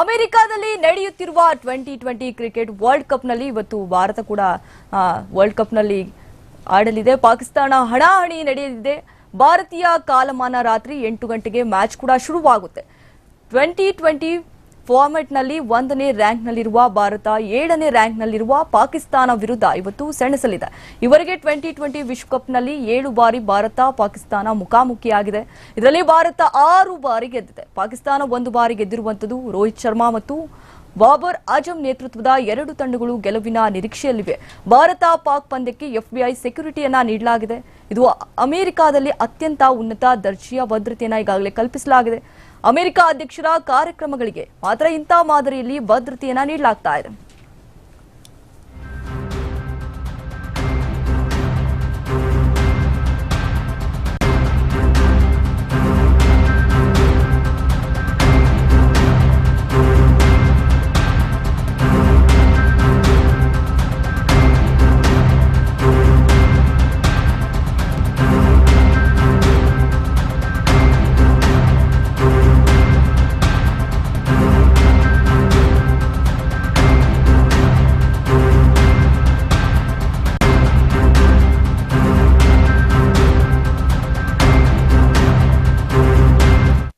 ಅಮೆರಿಕಾದಲ್ಲಿ ನಡೆಯುತ್ತಿರುವ twenty twenty cricket world ಕಪ್ನಲ್ಲಿ ಇವತ್ತು ಭಾರತ ಕೂಡ ವರ್ಲ್ಡ್ ಕಪ್ನಲ್ಲಿ ಆಡಲಿದೆ. ಪಾಕಿಸ್ತಾನ ಹಣಾಹಣಿ ನಡೆಯಲಿದೆ. ಭಾರತೀಯ ಕಾಲಮಾನ ರಾತ್ರಿ ಎಂಟು ಗಂಟೆಗೆ ಮ್ಯಾಚ್ ಕೂಡ ಶುರುವಾಗುತ್ತೆ. ಟ್ವೆಂಟಿ ಟ್ವೆಂಟಿ ಫಾರ್ಮೆಟ್ನಲ್ಲಿ ಒಂದನೇ ರ್ಯಾಂಕ್ನಲ್ಲಿರುವ ಭಾರತ, ಏಳನೇ ರ್ಯಾಂಕ್ನಲ್ಲಿರುವ ಪಾಕಿಸ್ತಾನ ವಿರುದ್ಧ ಇವತ್ತು ಸೆಣಸಲಿದೆ. ಇವರಿಗೆ ಟ್ವೆಂಟಿ ಟ್ವೆಂಟಿ ವಿಶ್ವಕಪ್ನಲ್ಲಿ ಏಳು ಬಾರಿ ಭಾರತ, ಪಾಕಿಸ್ತಾನ ಮುಖಾಮುಖಿಯಾಗಿದೆ. ಇದರಲ್ಲಿ ಭಾರತ ಆರು ಬಾರಿ ಗೆದ್ದಿದೆ. ಪಾಕಿಸ್ತಾನ ಒಂದು ಬಾರಿ ಗೆದ್ದಿರುವಂಥದ್ದು ರೋಹಿತ್ ಶರ್ಮಾ ಮತ್ತು ಬಾಬರ್ ಅಜಮ್ ನೇತೃತ್ವದ ಎರಡು ತಂಡಗಳು ಗೆಲುವಿನ ನಿರೀಕ್ಷೆಯಲ್ಲಿವೆ. ಭಾರತ, ಪಾಕ್ ಪಂದ್ಯಕ್ಕೆ ಎಫ್ಬಿಐ ಸೆಕ್ಯುರಿಟಿಯನ್ನ ನೀಡಲಾಗಿದೆ. ಇದು ಅಮೆರಿಕಾದಲ್ಲಿ ಅತ್ಯಂತ ಉನ್ನತ ದರ್ಜೆಯ ಭದ್ರತೆಯನ್ನು ಈಗಾಗಲೇ ಕಲ್ಪಿಸಲಾಗಿದೆ. ಅಮೆರಿಕ ಅಧ್ಯಕ್ಷರ ಕಾರ್ಯಕ್ರಮಗಳಿಗೆ ಮಾತ್ರ ಇಂಥ ಮಾದರಿಯಲ್ಲಿ ಭದ್ರತೆಯನ್ನು ನೀಡಲಾಗ್ತಾ ಇದೆ.